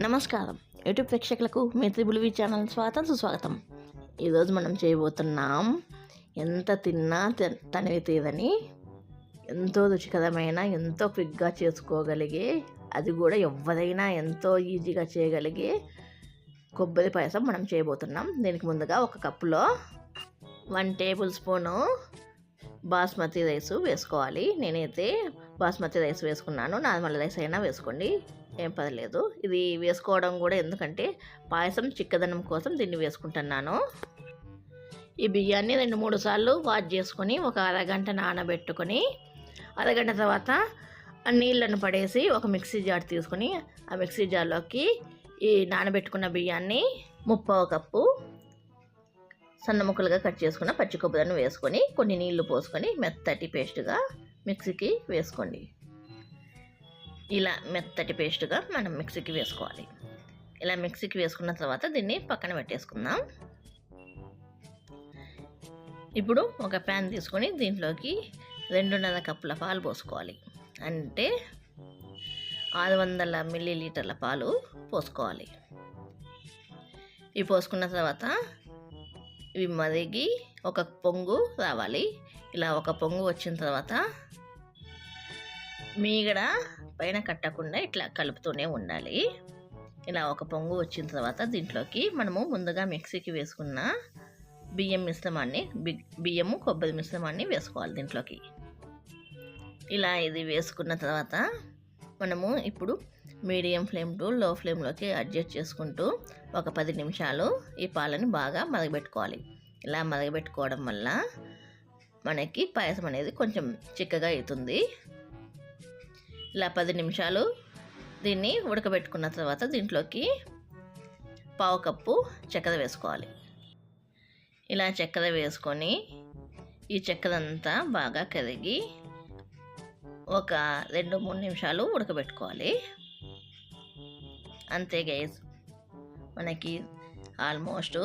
నమస్కారం. యూట్యూబ్ ప్రేక్షకులకు మీ బులివి ఛానల్ స్వాగతం సుస్వాగతం. ఈరోజు మనం చేయబోతున్నాం ఎంత తిన్నా త- తనివి తీరని ఎంతో రుచికరమైన ఎంతో క్విక్గా చేసుకోగలిగే అది కూడా ఎవరైనా ఎంతో ఈజీగా చేయగలిగే కొబ్బరి పాయసం మనం చేయబోతున్నాం. దీనికి ముందుగా ఒక కప్పులో one tablespoon basmati rice వేసుకోవాలి. నేనైతే బాస్మతి రైస్ వేసుకున్నాను. నార్మల్ రైస్ అయినా వేసుకోండి. ఏం పర్లేదు. ఇది వేసుకోవడం కూడా ఎందుకంటే పాయసం చిక్కదనం కోసం దీన్ని వేసుకుంటున్నాను. ఈ బియ్యాన్ని రెండు మూడు సార్లు వాష్ చేసుకొని ఒక అరగంట నానబెట్టుకొని అరగంట తర్వాత నీళ్ళను పడేసి ఒక మిక్సీ జార్ తీసుకొని ఆ మిక్సీ జార్లోకి ఈ నానబెట్టుకున్న బియ్యాన్ని ముప్పావు కప్పు సన్న ముక్కలుగా కట్ చేసుకున్న పచ్చి కొబ్బరిని వేసుకొని కొన్ని నీళ్ళు పోసుకొని మెత్తటి పేస్ట్గా మిక్సీకి వేసుకోండి. ఇలా మెత్తటి పేస్ట్గా మనం మిక్సీకి వేసుకోవాలి. ఇలా మిక్సీకి వేసుకున్న తర్వాత దీన్ని పక్కన పెట్టేసుకుందాం. ఇప్పుడు ఒక ప్యాన్ తీసుకొని దీంట్లోకి రెండున్నర కప్పుల పాలు పోసుకోవాలి. అంటే ఆరు వందల మిల్లీ లీటర్ల పాలు పోసుకోవాలి. ఇవి పోసుకున్న తర్వాత ఇవి మరిగి ఒక పొంగు రావాలి. ఇలా ఒక పొంగు వచ్చిన తర్వాత మీగడ పైన కట్టకుండా ఇట్లా కలుపుతూనే ఉండాలి. ఇలా ఒక పొంగు వచ్చిన తర్వాత దీంట్లోకి మనము ముందుగా మిక్సీకి వేసుకున్న బియ్యం మిశ్రమాన్ని బి- బియ్యము కొబ్బరి మిశ్రమాన్ని వేసుకోవాలి దీంట్లోకి. ఇలా ఇది వేసుకున్న తర్వాత మనము ఇప్పుడు మీడియం ఫ్లేమ్ టు లో ఫ్లేమ్లోకి అడ్జస్ట్ చేసుకుంటూ ఒక పది నిమిషాలు ఈ పాలని బాగా మరగబెట్టుకోవాలి ఇలా మరగబెట్టుకోవడం వల్ల మనకి పాయసం అనేది కొంచెం చిక్కగా అవుతుంది. ఇలా పది నిమిషాలు దీన్ని ఉడకబెట్టుకున్న తర్వాత దీంట్లోకి పావు కప్పు చక్కెర వేసుకోవాలి. ఇలా చక్కెర వేసుకొని ఈ చక్కెర అంతా బాగా కరిగి ఒక రెండు మూడు నిమిషాలు ఉడకబెట్టుకోవాలి. అంతే గైజ్ మనకి ఆల్మోస్ట్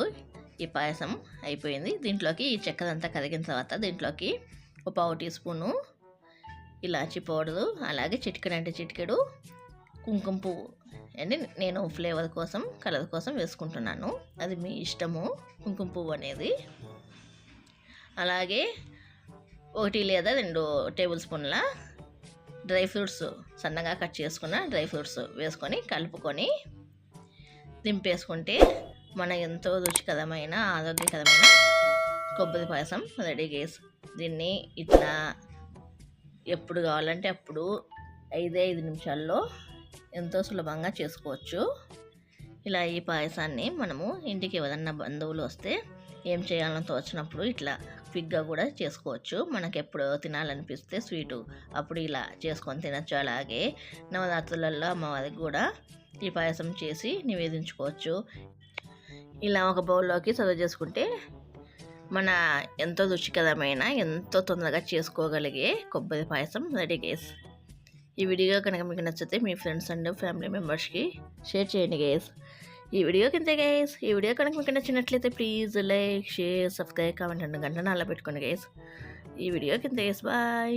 ఈ పాయసం అయిపోయింది. దీంట్లోకి ఈ చక్కెర అంతా కరిగిన తర్వాత దీంట్లోకి ఒక పావు టీ స్పూను ఇలాచి పౌడరు అలాగే చిటికెడు అంటే చిటికెడు కుంకుమ పువ్వు అండి నేను ఫ్లేవర్ కోసం కలర్ కోసం వేసుకుంటున్నాను. అది మీ ఇష్టము కుంకుమ పువ్వు అనేది. అలాగే ఒకటి లేదా రెండు టేబుల్ స్పూన్ల డ్రై ఫ్రూట్స్ సన్నగా కట్ చేసుకున్న డ్రై ఫ్రూట్స్ వేసుకొని కలుపుకొని దింపేసుకుంటే మన ఎంతో రుచికరమైన ఆరోగ్యకరమైన కొబ్బరి పాయసం రెడీ చేసి దీన్ని ఇట్లా ఎప్పుడు కావాలంటే అప్పుడు ఐదే ఐదు నిమిషాల్లో ఎంతో సులభంగా చేసుకోవచ్చు. ఇలా ఈ పాయసాన్ని మనము ఇంటికి ఎవరన్నా బంధువులు వస్తే ఏం చేయాలని తోచినప్పుడు ఇట్లా క్విక్గా కూడా చేసుకోవచ్చు. మనకి ఎప్పుడు తినాలనిపిస్తే స్వీటు అప్పుడు ఇలా చేసుకొని తినచ్చు. అలాగే నవరాత్రులలో అమ్మవారికి కూడా ఈ పాయసం చేసి నివేదించుకోవచ్చు. ఇలా ఒక బౌల్లోకి సర్వ్ చేసుకుంటే మన ఎంతో రుచికరమైన ఎంతో తొందరగా చేసుకోగలిగే కొబ్బరి పాయసం రెడీ గేస్. ఈ వీడియో కనుక మీకు నచ్చితే మీ ఫ్రెండ్స్ అండ్ ఫ్యామిలీ మెంబర్స్కి షేర్ చేయండి గేస్. ఈ వీడియో కింద గేస్ ఈ వీడియో కనుక మీకు నచ్చినట్లయితే please like share subscribe comment and గంట నాలో పెట్టుకోండి గేస్ ఈ వీడియో కింద గేస్ బాయ్